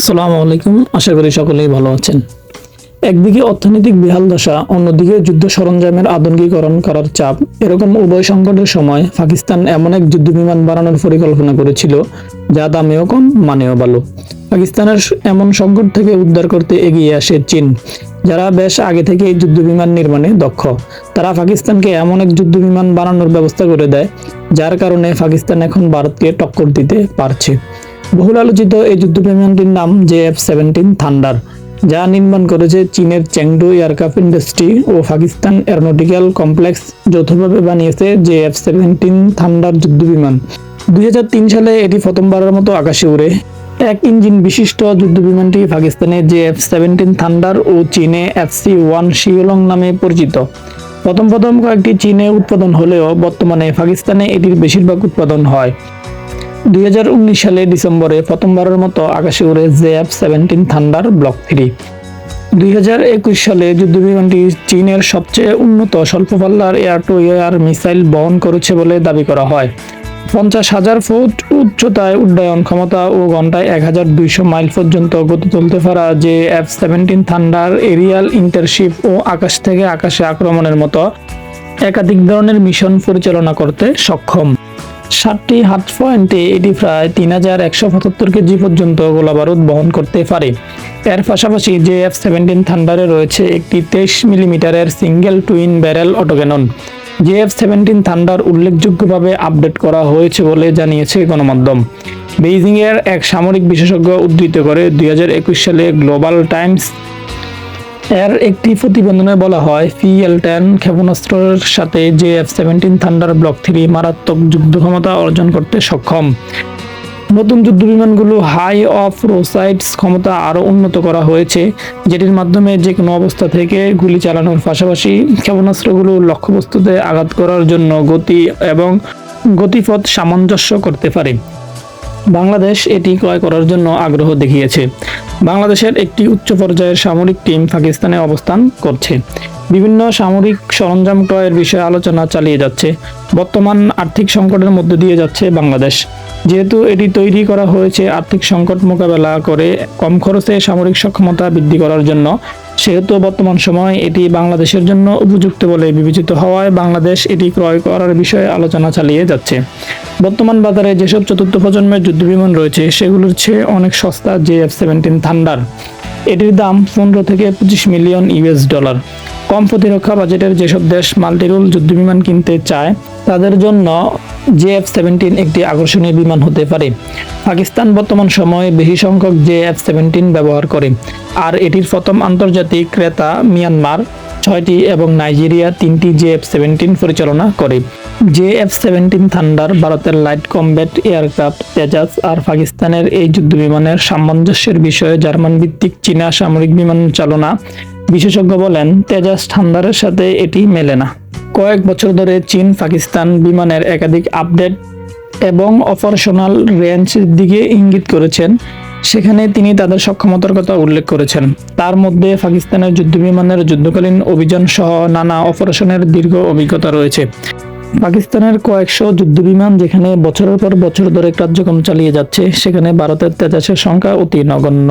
আসসালামু আলাইকুম। আশা করি সকলেই ভালো আছেন। একদিকে অর্থনৈতিক বেহাল দশা, অন্যদিকে যুদ্ধ সরঞ্জামের আধুনিকীকরণ করার চাপ। এরকম উভয় সংকটের সময় পাকিস্তান এমন এক যুদ্ধ বিমান বানানোর পরিকল্পনা করেছিল, যা দামেও কম, মানেও ভালো। পাকিস্তানের এমন সংকট থেকে উদ্ধার করতে এগিয়ে আসে চীন, যারা বেশ আগে থেকে যুদ্ধ বিমান নির্মাণে দক্ষ। তারা পাকিস্তানকে এমন এক যুদ্ধ বিমান বানানোর ব্যবস্থা করে দেয়, যার কারণে পাকিস্তান এখন ভারতকে টক্কর দিতে পারছে। বহুল আলোচিত এই যুদ্ধ বিমানটির নাম জে এফ সেভেন্টিন থান্ডার, যা নির্মাণ করেছে চীনের চেংডু এয়ারক্রাফট ইন্ডাস্ট্রি ও পাকিস্তান এরোনটিক্যাল কমপ্লেক্স, যৌথভাবে বানিয়েছে জে এফ সেভেন্টিন থান্ডার যুদ্ধ বিমান দুই সালে এটি প্রথমবারের মতো আকাশে উড়ে। এক ইঞ্জিন বিশিষ্ট যুদ্ধ বিমানটি পাকিস্তানে জে এফ সেভেন্টিন থান্ডার ও চীনে এফ সি ওয়ান শিওলং নামে পরিচিত। প্রথম প্রথম কয়েকটি চীনে উৎপাদন হলেও বর্তমানে পাকিস্তানে এটির বেশিরভাগ উৎপাদন হয়। দুই হাজার উনিশ সালে ডিসেম্বরে প্রথমবারের মতো আকাশে উড়ে J F seventeen thunder block three. দুই হাজার একুশ সালে যুদ্ধবিমানটি চীনের সবচেয়ে উন্নত স্বল্প পাল্লার এয়ার টু এয়ার মিসাইল বহন করেছে বলে দাবি করা হয়। পঞ্চাশ হাজার ফুট উচ্চতায় উড্ডয়ন ক্ষমতা ও ঘন্টায় এক হাজার দুইশো মাইল পর্যন্ত গতি তুলতে পারা যে F seventeen thunder aerial internship ও আকাশ থেকে আকাশে আক্রমণের মতো একাধিক ধরনের মিশন পরিচালনা করতে সক্ষম। সাতটি হাত পয়েন্টে এটি প্রায় তিন হাজার একশো পঁচাত্তর কেজি পর্যন্ত গোলাবারুদ বহন করতে পারে। এর পাশাপাশি জে এফ সেভেন্টিন থান্ডারে রয়েছে একটি তেইশ মিলিমিটারের single twin barrel autocannon J F seventeen thunder উল্লেখযোগ্যভাবে আপডেট করা হয়েছে বলে জানিয়েছে গণমাধ্যম। বেইজিংয়ের এক সামরিক বিশেষজ্ঞ উদ্ধৃত করে দুই হাজার একুশ সালে গ্লোবাল টাইমস এর একটি প্রতিবেদনে বলা হয় পিএল টেন ক্ষেপণাস্ত্রের সাথে J F seventeen thunder block three মারাত্মক যুদ্ধ ক্ষমতা অর্জন করতে সক্ষম। নতুন যুদ্ধ বিমানগুলো হাই অফ রোসাইডস ক্ষমতা আরও উন্নত করা হয়েছে, যেটির মাধ্যমে যে কোনো অবস্থা থেকে গুলি চালানোর পাশাপাশি ক্ষেপণাস্ত্রগুলো লক্ষ্যবস্তুতে আঘাত করার জন্য গতি এবং গতিপথ সামঞ্জস্য করতে পারে। বাংলাদেশ এটি ক্রয় করার জন্য আগ্রহ দেখিয়েছে। বাংলাদেশের একটি উচ্চ পর্যায়ের সামরিক টিম পাকিস্তানে অবস্থান করছে। বিভিন্ন সামরিক সরঞ্জাম ক্রয়ের বিষয়ে আলোচনা চালিয়ে যাচ্ছে। বর্তমান আর্থিক সংকটের মধ্যে দিয়ে যাচ্ছে বাংলাদেশ। যেহেতু এটি তৈরি করা হয়েছে আর্থিক সংকট মোকাবেলা করে কম খরচে সামরিক সক্ষমতা বৃদ্ধি করার জন্য, সেহেতু বর্তমান সময়ে এটি বাংলাদেশের জন্য উপযুক্ত বলে বিবেচিত হওয়ায় বাংলাদেশ এটি ক্রয় করার বিষয়ে আলোচনা চালিয়ে যাচ্ছে। বর্তমান বাজারে যেসব চতুর্থ প্রজন্মের যুদ্ধবিমান রয়েছে, সেগুলোর চেয়ে অনেক সস্তা জে এফ সেভেন্টিন থান্ডার। এটির দাম পনেরো থেকে পঁচিশ মিলিয়ন ইউএস ডলার। কম প্রতিরক্ষা বাজেটের যেসব দেশ মাল্টিরুল যুদ্ধবিমান কিনতে চায়, তাদের জন্য জে এফ সেভেন্টিন একটি আকর্ষণীয় বিমান হতে পারে। পাকিস্তান বর্তমান সময়ে বেশি সংখ্যক জে এফ সেভেন্টিন ব্যবহার করে, আর এটির প্রথম আন্তর্জাতিক ক্রেতা মিয়ানমার, ছয়টি এবং নাইজেরিয়া তিনটি জে এফ সেভেন্টিন পরিচালনা করে। জে এফ সেভেন্টিন থান্ডার ভারতের লাইট কমব্যাট, এয়ারক্রাফট, তেজাস আর পাকিস্তানের এই যুদ্ধবিমানের সামঞ্জস্যের বিষয়ে জার্মান ভিত্তিক চীনা সামরিক বিমান চালনা বিশেষজ্ঞ বলেন, তেজাস থান্ডারের সাথে এটি মেলে না। কয়েক বছর ধরে চীন, পাকিস্তান বিমানের একাধিক আপডেট এবং অপারেশনাল রেঞ্জের দিকে ইঙ্গিত করেছেন। সেখানে তিনি তাদের সক্ষমতার কথা উল্লেখ করেছেন। তার মধ্যে পাকিস্তানের যুদ্ধবিমানের যুদ্ধকালীন অভিযান সহ নানা অপারেশনের দীর্ঘ অভিজ্ঞতা রয়েছে। পাকিস্তানের কয়েকশো যুদ্ধবিমান যেখানে বছরের পর বছর ধরে কার্যক্রম চালিয়ে যাচ্ছে, সেখানে ভারতের তেজাসের সংখ্যা অতি নগণ্য।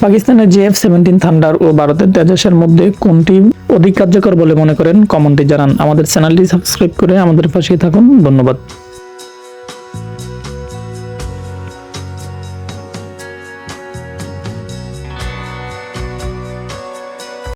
পাকিস্তানের জেএফ সেভেন্টিন থান্ডার ও ভারতের তেজাসের মধ্যে কোনটি অধিক কার্যকর বলে মনে করেন কমেন্টে জানান। আমাদের চ্যানেলটি সাবস্ক্রাইব করে আমাদের পাশে থাকুন। ধন্যবাদ।